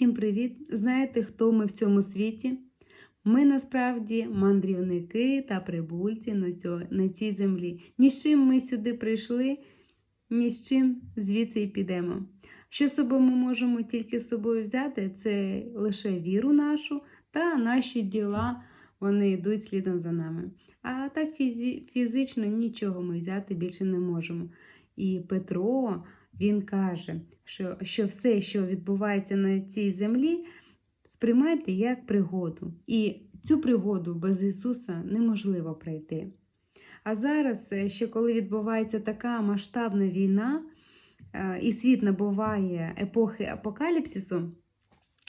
Всім привіт! Знаєте, хто ми в цьому світі? Ми насправді мандрівники та прибульці на, цьо, на цій землі. Ні з чим ми сюди прийшли, ні з чим звідси й підемо. Що собою ми можемо тільки з собою взяти, це лише віру нашу та наші діла, вони йдуть слідом за нами. А так фізично нічого ми взяти більше не можемо. І Петро він каже, що, що все, що відбувається на цій землі, сприймайте як пригоду. І цю пригоду без Ісуса неможливо пройти. А зараз, е, ще коли відбувається така масштабна війна, е, і світ набуває епохи апокаліпсису,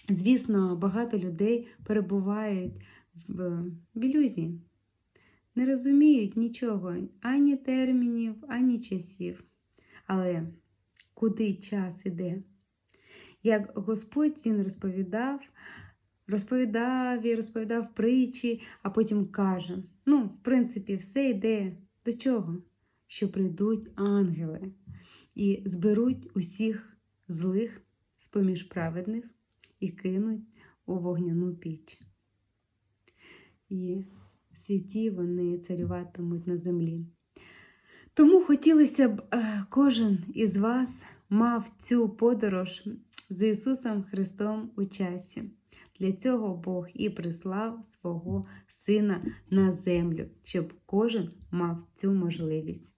звісно, багато людей перебувають в, в ілюзії, не розуміють нічого, ані термінів, ані часів. Але куди час іде? Як Господь Він розповідав, розповідав і розповідав притчі, а потім каже: ну, в принципі, все йде до чого? Що прийдуть ангели і зберуть усіх злих з-поміж праведних і кинуть у вогняну піч. І святі вони царюватимуть на землі. Тому хотілося б е, кожен із вас мав цю подорож з Ісусом Христом у часі. Для цього Бог і прислав свого Сина на землю, щоб кожен мав цю можливість.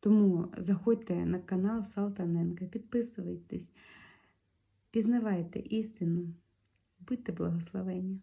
Тому заходьте на канал Салтаненка, підписуйтесь, пізнавайте істину, будьте благословені.